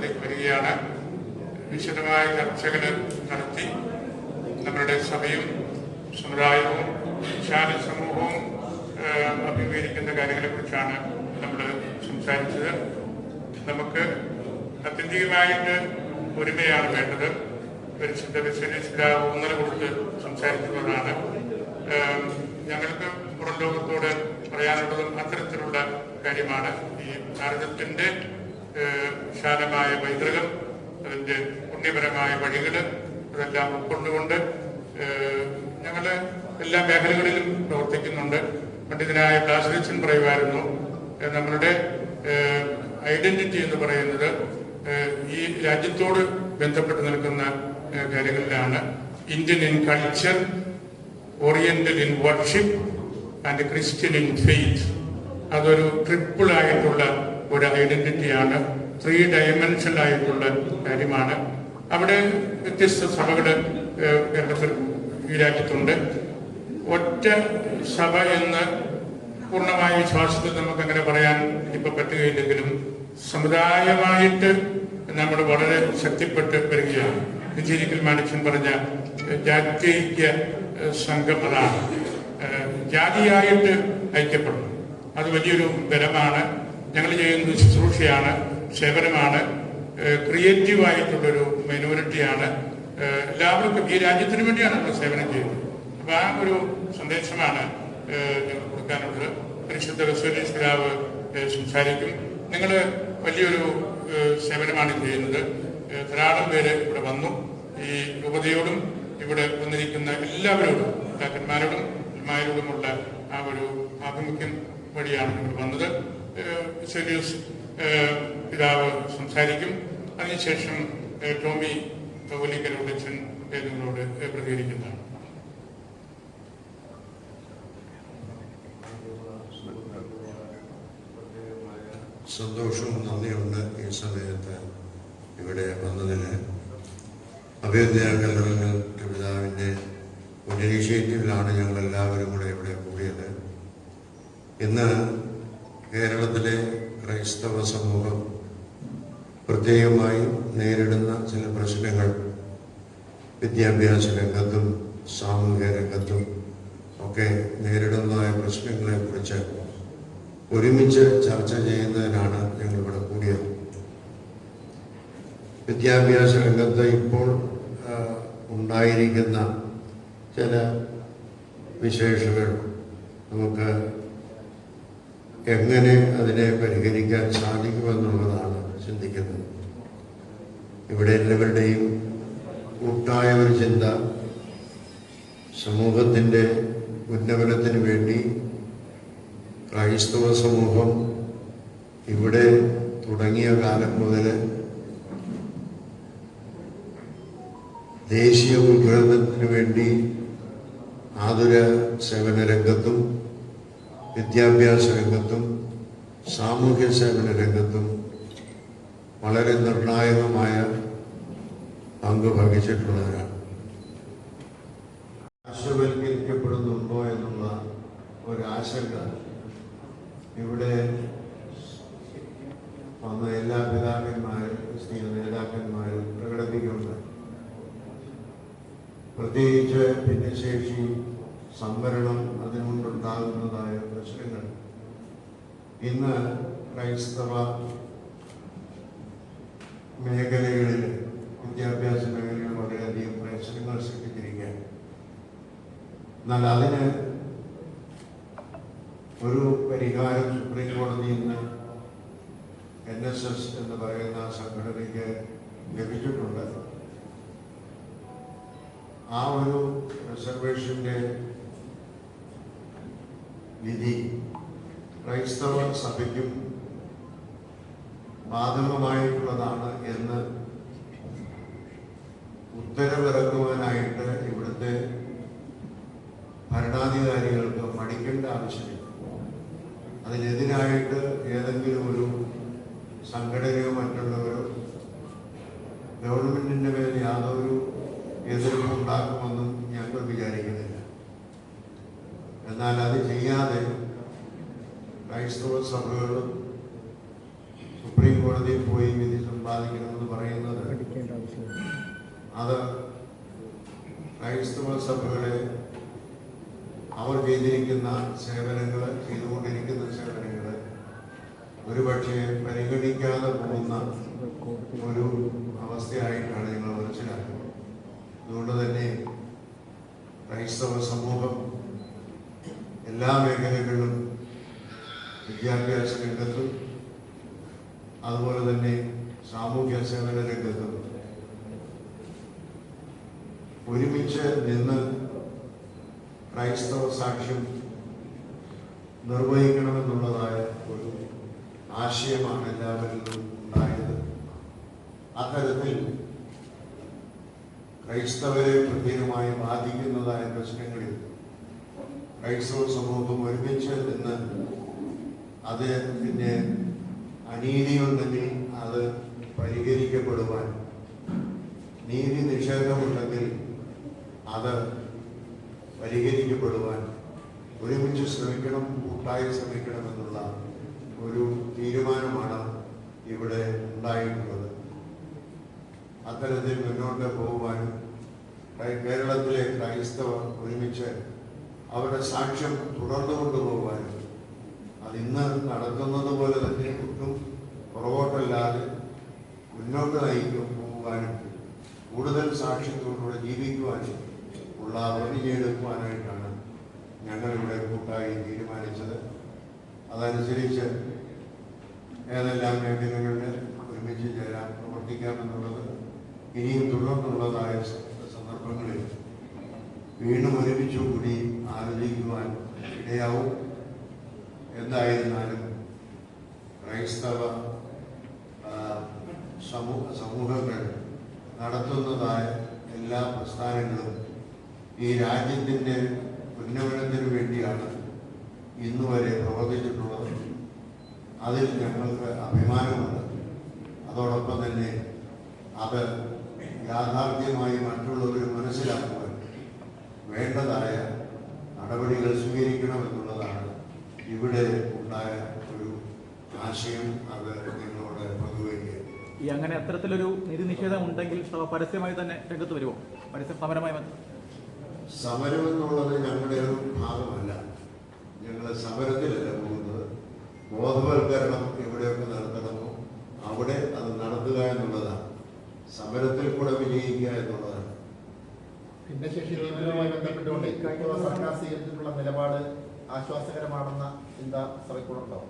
യോഗത്തിലേക്ക് വരികയാണ്. വിശദമായ ചർച്ചകൾ നടത്തി നമ്മളുടെ സഭയും സമുദായവും വിശാല സമൂഹവും അഭിമുഖീകരിക്കുന്ന കാര്യങ്ങളെക്കുറിച്ചാണ് നമ്മൾ സംസാരിച്ചത്. നമുക്ക് ആത്യന്തികമായിട്ട് ഒരുമയാണ് വേണ്ടത്. പരിശുദ്ധ വിശ്വനീശ്വര ഊന്നൽ കൊടുത്ത് സംസാരിക്കുന്നതാണ്. ഞങ്ങൾക്ക് പുറം ലോകത്തോട് പറയാനുള്ളതും അത്തരത്തിലുള്ള കാര്യമാണ് ഈ ഭാരതത്തിന്റെ വിശാലമായ പൈതൃകം അതിന്റെ പുണ്യപരമായ വഴികൾ അതെല്ലാം ഉൾക്കൊണ്ടുകൊണ്ട് ഞങ്ങൾ എല്ലാ മേഖലകളിലും പ്രവർത്തിക്കുന്നുണ്ട്. പണ്ഡിതനായ പ്ലാസ്റ്റിക്സൻ പറയുമായിരുന്നു നമ്മളുടെ ഐഡന്റിറ്റി എന്ന് പറയുന്നത് ഈ രാജ്യത്തോട് ബന്ധപ്പെട്ട് നിൽക്കുന്ന കാര്യങ്ങളിലാണ്. Indian in culture oriental in worship and Christian in faith അതൊരു ട്രിപ്പിൾ ആയിട്ടുള്ള ഒരു ഐഡന്റിറ്റിയാണ് ത്രീ ഡയമെൻഷനൽ ആയിട്ടുള്ള കാര്യമാണ്. അവിടെ വ്യത്യസ്ത സഭകൾ കേരളത്തിൽ ഈ രാജ്യത്തുണ്ട് ഒറ്റ സഭ എന്ന് പൂർണമായ വിശ്വാസത്തിൽ നമുക്ക് അങ്ങനെ പറയാൻ ഇപ്പൊ പറ്റുകയില്ലെങ്കിലും സമുദായമായിട്ട് നമ്മൾ വളരെ ശക്തിപ്പെട്ട് വരികയാണ്. വിജയിരിക്കൽ മാണിക്ഷൻ പറഞ്ഞ ജാത്യൈക്യ സംഘം അതാണ്. ജാതിയായിട്ട് ഐക്യപ്പെടണം അത് വലിയൊരു ബലമാണ്. ഞങ്ങൾ ചെയ്യുന്നത് ശുശ്രൂഷയാണ് സേവനമാണ് ക്രിയേറ്റീവ് ആയിട്ടുള്ളൊരു മൈനോറിറ്റിയാണ് എല്ലാവർക്കും ഈ രാജ്യത്തിന് വേണ്ടിയാണ് നമ്മൾ സേവനം ചെയ്യുന്നത്. അപ്പൊ ആ ഒരു സന്ദേശമാണ് ഞങ്ങൾ കൊടുക്കാനുള്ളത്. പരിശുദ്ധ റസൂലിസ്ലാവ് സംസാരിക്കും. നിങ്ങൾ വലിയൊരു സേവനമാണ് ചെയ്യുന്നത്. ധാരാളം പേര് ഇവിടെ വന്നു. ഈ രൂപതയോടും ഇവിടെ വന്നിരിക്കുന്ന എല്ലാവരോടും പിതാക്കന്മാരോടും അമ്മമാരോടുമുള്ള ആ ഒരു ആഭിമുഖ്യം വഴിയാണ് ഇവിടെ വന്നത്. സെലിയൂസ് പിതാവ് സംസാരിക്കും. അതിനുശേഷം ടോമി കൗലിക്കരോട് അച്ഛൻ നിങ്ങളോട് പ്രതികരിക്കുന്നതാണ് സന്തോഷവും നന്ദിയുണ്ട് ഈ സമയത്ത് ഇവിടെ വന്നതിന് അഭ്യർത്ഥന കല്ലറങ്ങൾ പിതാവിന്റെ ഒരു ഇനീഷ്യേറ്റീവിലാണ് ഞങ്ങൾ എല്ലാവരും കൂടെ ഇവിടെ കൂടിയത്. ഇന്ന് കേരളത്തിലെ ക്രൈസ്തവ സമൂഹം പ്രത്യേകമായും നേരിടുന്ന ചില പ്രശ്നങ്ങൾ. വിദ്യാഭ്യാസ രംഗത്തും സാമൂഹിക രംഗത്തും ഒക്കെ നേരിടുന്നതായ പ്രശ്നങ്ങളെക്കുറിച്ച് ഒരുമിച്ച് ചർച്ച ചെയ്യുന്നതിനാണ് ഞങ്ങൾ ഇവിടെ കൂടിയത്. വിദ്യാഭ്യാസ രംഗത്ത് ഇപ്പോൾ ഉണ്ടായിരിക്കുന്ന ചില വിശേഷങ്ങൾ നമുക്ക് എങ്ങനെ അതിനെ പരിഹരിക്കാൻ സാധിക്കുമെന്നുള്ളതാണ് ചിന്തിക്കുന്നത്. ഇവിടെ എല്ലാവരുടെയും കൂട്ടായ ഒരു ചിന്ത സമൂഹത്തിന്റെ ഉന്നമനത്തിന് വേണ്ടി ക്രൈസ്തവ സമൂഹം ഇവിടെ തുടങ്ങിയ കാലം മുതൽ ദേശീയ ഉദ്ഗ്രഥനത്തിന് വേണ്ടി ആതുര സേവന രംഗത്തും വിദ്യാഭ്യാസ രംഗത്തും സാമൂഹ്യ സേവന രംഗത്തും വളരെ നിർണായകമായ പങ്ക് വഹിച്ചിട്ടുള്ളവരാണ്. പാർശ്വവൽക്കരിക്കപ്പെടുന്നുണ്ടോ എന്നുള്ള ഒരാശങ്ക ഇവിടെ വന്ന എല്ലാ പിതാക്കന്മാരും സ്ത്രീ നേതാക്കന്മാരും പ്രകടിപ്പിക്കുന്നുണ്ട്. പ്രത്യേകിച്ച് ഭിന്നശേഷി സംവരണം അതിനുകൊണ്ടുണ്ടാകുന്നതായ പ്രശ്നങ്ങൾ ഇന്ന് ക്രൈസ്തവ മേഖലകളിൽ വിദ്യാഭ്യാസ മേഖലയിൽ വളരെയധികം പ്രശ്നങ്ങൾ സൃഷ്ടിച്ചിരിക്കുകയാണ് എന്നാൽ അതിന് ഒരു പരിഹാരം സുപ്രീം കോടതി ഇന്ന് എൻ എസ് എസ് എന്ന് പറയുന്ന സംഘടനയ്ക്ക് ലഭിച്ചിട്ടുണ്ട്. ആ ഒരു റിസർവേഷന്റെ വിധി ക്രൈസ്തവ സഭയ്ക്കും ബാധകമായിട്ടുള്ളതാണ് എന്ന് ഉത്തരവിറക്കുവാനായിട്ട് ഇവിടുത്തെ ഭരണാധികാരികൾക്ക് മടിക്കേണ്ട ആവശ്യമില്ല. അതിനെതിരായിട്ട് ഏതെങ്കിലും ഒരു സംഘടനയോ മറ്റുള്ളവരോ ഗവൺമെന്റിന്റെ മേൽ യാതൊരു എതിർപ്പ് ഉണ്ടാക്കുമെന്നും ഞങ്ങൾ വിചാരിക്കുന്നില്ല. എന്നാൽ അത് ചെയ്യാതെ ക്രൈസ്തവ സഭകളും സുപ്രീം കോടതിയിൽ പോയി വിധി സമ്പാദിക്കണമെന്ന് പറയുന്നത് അത് ക്രൈസ്തവ സഭകളെ അവർ ചെയ്തിരിക്കുന്ന സേവനങ്ങൾ അതുപോലെ തന്നെ സാമൂഹ്യ സേവന രംഗത്തും ഒരുമിച്ച് നിന്ന് ക്രൈസ്തവ സാക്ഷ്യം നിർവഹിക്കണമെന്നുള്ളതായ ഒരു ആശയമാണ് എല്ലാവരിലും ഉണ്ടായത്. അത്തരത്തിൽ ക്രൈസ്തവരെ പ്രത്യേകമായി ബാധിക്കുന്നതായ പ്രശ്നങ്ങളിൽ ക്രൈസ്തവ സമൂഹം ഒരുമിച്ച് നിന്ന് പിന്നെ അനീതിയുണ്ടെങ്കിൽ അത് പരിഹരിക്കപ്പെടുവാൻ നീതി നിഷേധമുണ്ടെങ്കിൽ അത് പരിഹരിക്കപ്പെടുവാൻ ഒരുമിച്ച് ശ്രമിക്കണം കൂട്ടായി ശ്രമിക്കണമെന്നുള്ള ഒരു തീരുമാനമാണ് ഇവിടെ ഉണ്ടായിട്ടുള്ളത്. അത്തരത്തിൽ മുന്നോട്ട് പോകുവാനും ക്രൈ- കേരളത്തിലെ ക്രൈസ്തവർ ഒരുമിച്ച് അവരുടെ സാക്ഷ്യം തുടർന്നു കൊണ്ടുപോകാനും അത് ഇന്ന് നടത്തുന്നത് പോലെ തന്നെ ഒട്ടും പുറകോട്ടല്ലാതെ മുന്നോട്ട് നയിക്കും പോകുവാനും കൂടുതൽ സാക്ഷ്യത്തോടുകൂടെ ജീവിക്കുവാനും ഉള്ള വഴിയെടുക്കുവാനായിട്ടാണ് ഞങ്ങളിവിടെ കൂട്ടായി തീരുമാനിച്ചത്. അതനുസരിച്ച് ഏതെല്ലാം മേഖലകളിൽ ഒരുമിച്ച് ചേരാൻ പ്രവർത്തിക്കാമെന്നുള്ളത് ഇനിയും തുടർന്നുള്ളതായ സന്ദർഭങ്ങളിൽ വീണ്ടും ഒരുമിച്ച് കൂടി ആലോചിക്കുവാൻ ഇടയാവും. എന്തായിരുന്നാലും ക്രൈസ്തവ സമൂഹ സമൂഹങ്ങൾ നടത്തുന്നതായ എല്ലാ പ്രസ്ഥാനങ്ങളും ഈ രാജ്യത്തിന്റെ ഉന്നമനത്തിന് വേണ്ടിയാണ് ഇന്നുവരെ പ്രവർത്തിച്ചിട്ടുള്ളത്. അതിൽ ഞങ്ങൾക്ക് അഭിമാനമുണ്ട്. അതോടൊപ്പം തന്നെ അത് യാഥാർത്ഥ്യമായി മറ്റുള്ളവർ മനസ്സിലാക്കുവാൻ വേണ്ടതായ നടപടികൾ സ്വീകരിക്കണമെന്നുള്ളതാണ് ഇവിടെ ഉണ്ടായ ഒരു ആശയം അത് നിങ്ങളോട് പങ്കുവയ്ക്കുക. ഈ അങ്ങനെ അത്തരത്തിലൊരു നിധി നിഷേധം ഉണ്ടെങ്കിൽ സഭ പരസ്യമായി തന്നെ രംഗത്ത് വരുമോ? പരസ്യം സമരമായി വന്നു. സമരം എന്നുള്ളത് ഞങ്ങളുടെ ഒരു ഭാഗമല്ല. ഞങ്ങൾ സമരത്തിലല്ല പോകുന്നത്. ബോധവൽക്കരണം എവിടെയൊക്കെ നടത്തണമോ അവിടെ അത് നടത്തുക എന്നുള്ളതാണ്. സമരത്തിൽ കൂടെ വിജയിക്കുക എന്നുള്ളതാണ്. ഭിന്നശേഷി നിയമനവുമായി ബന്ധപ്പെട്ടുകൊണ്ട് ഇപ്പോൾ സർക്കാർ സ്വീകരിച്ചിട്ടുള്ള നിലപാട് ആശ്വാസകരമാണെന്ന ചിന്ത സഭയ്ക്കുണ്ടോ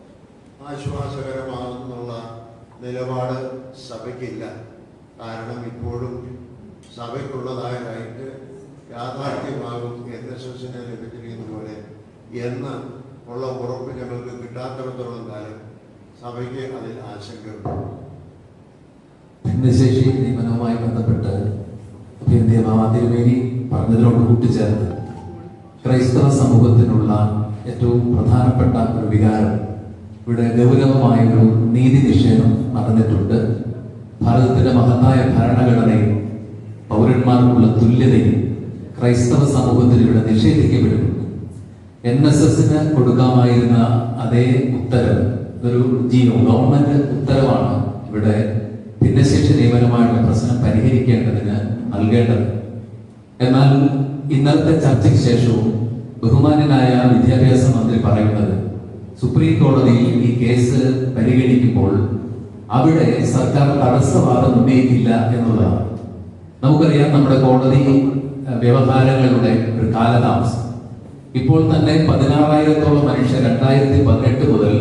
ആശ്വാസകരമാകുന്നുള്ള നിലപാട് സഭയ്ക്കില്ല. കാരണം ഇപ്പോഴും സഭയ്ക്കുള്ളതായ റൈറ്റ് യാഥാർത്ഥ്യമാകും എൻ എസ് എസിനെ ലഭിച്ചിരിക്കുന്ന പോലെ എന്ന് ഉള്ള ഉറപ്പ് ഞങ്ങൾക്ക് കിട്ടാത്തിടത്തോളം കാലം സഭയ്ക്ക് അതിൽ ആശങ്കയുണ്ട്. ഭിന്നശേഷി നിയമനവുമായി ബന്ധപ്പെട്ട് പറഞ്ഞതിനോട് കൂട്ടിച്ചേർത്ത് ക്രൈസ്തവ സമൂഹത്തിനുള്ള ഏറ്റവും പ്രധാനപ്പെട്ട ഒരു വികാരം ഇവിടെ ഗൗരവമായൊരു നീതി നിഷേധം നടന്നിട്ടുണ്ട്. ഭാരതത്തിന്റെ മഹത്തായ ഭരണഘടനയും പൗരന്മാർക്കുള്ള തുല്യതയും ക്രൈസ്തവ സമൂഹത്തിൽ ഇവിടെ നിഷേധിക്കപ്പെടുന്നു. എൻ എസ് എസിന് കൊടുക്കാമായിരുന്ന അതേ ഉത്തരവ് ഒരു ജിയോ ഗവൺമെന്റ് ഉത്തരവാണ്. ഇവിടെ ഭിന്നശേഷി നിയമനമായുള്ള പ്രശ്നം പരിഹരിക്കേണ്ടതിന് നൽകേണ്ടത്. എന്നാൽ ഇന്നത്തെ ചർച്ചയ്ക്ക് ശേഷവും ബഹുമാനനായ വിദ്യാഭ്യാസ മന്ത്രി പറയുന്നത് സുപ്രീം കോടതിയിൽ ഈ കേസ് പരിഗണിക്കുമ്പോൾ അവിടെ സർക്കാർ തടസ്സവാദം ഉന്നയിക്കില്ല എന്നുള്ളതാണ്. നമുക്കറിയാം നമ്മുടെ കോടതി വ്യവഹാരങ്ങളുടെ ഒരു കാലതാമസം. ഇപ്പോൾ തന്നെ പതിനാറായിരത്തോളം മനുഷ്യർ രണ്ടായിരത്തി പതിനെട്ട് മുതൽ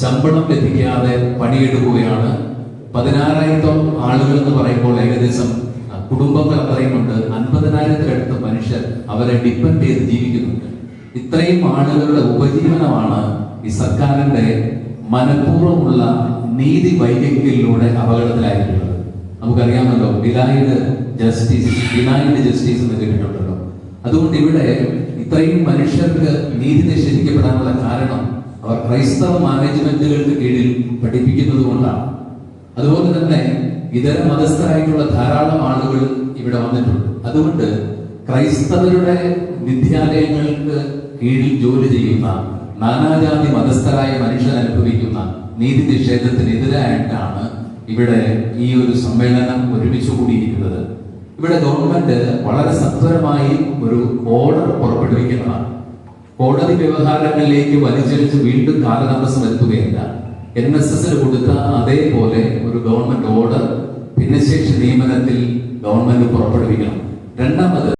ശമ്പളം ലഭിക്കാതെ പണിയെടുക്കുകയാണ്. പതിനാറായിരത്തോളം ആളുകൾ എന്ന് പറയുമ്പോൾ ഏകദേശം കുടുംബങ്ങൾ പറയുന്നുണ്ട് അൻപതിനായിരത്തിലടുത്ത് മനുഷ്യർ അവരെ ഡിപ്പെൻഡ് ചെയ്ത് ജീവിക്കുന്നുണ്ട്. ഇത്രയും ആളുകളുടെ ഉപജീവനമാണ് ഈ സർക്കാരിന്റെ മനഃപൂർവമുള്ള നീതി വൈകല്യത്തിലൂടെ അപകടത്തിലായിട്ടുള്ളത് നമുക്കറിയാമല്ലോ ഡിലൈഡ് ജസ്റ്റിസ് ഡിനൈഡ് ജസ്റ്റിസ് എന്ന് കേട്ടിട്ടുണ്ടല്ലോ. അതുകൊണ്ട് ഇവിടെ ഇത്രയും മനുഷ്യർക്ക് നീതി നിഷേധിക്കപ്പെടാനുള്ള കാരണം അവർ ക്രൈസ്തവ മാനേജ്മെന്റുകൾക്ക് കീഴിൽ പഠിപ്പിക്കുന്നത് കൊണ്ടാണ്. അതുപോലെ തന്നെ ഇതര മതസ്ഥരായിട്ടുള്ള ധാരാളം ആളുകൾ ഇവിടെ വന്നിട്ടുണ്ട്. അതുകൊണ്ട് ക്രൈസ്തവരുടെ വിദ്യാലയങ്ങൾക്ക് കീഴിൽ ജോലി ചെയ്യുന്ന നാനാജാതി മതസ്ഥരായ മനുഷ്യൻ അനുഭവിക്കുന്ന നീതി നിഷേധത്തിനെതിരായിട്ടാണ് ഇവിടെ ഈ ഒരു സമ്മേളനം ഒരുമിച്ച് കൂടിയിരിക്കുന്നത്. ഇവിടെ ഗവൺമെന്റ് വളരെ സത്വരമായി ഒരു ഓർഡർ പുറപ്പെടുവിക്കുന്നതാണ്. കോടതി വ്യവഹാരങ്ങളിലേക്ക് വലിച്ചെടുത്ത് വീണ്ടും കാലതാമസം വരുത്തുകയല്ല. എൻ എസ് എസിന് കൊടുത്ത അതേപോലെ ഒരു ഗവൺമെന്റ് ഓർഡർ ഭിന്നശേഷി നിയമനത്തിൽ ഗവൺമെന്റ് പുറപ്പെടുവിക്കണം. രണ്ടാമത്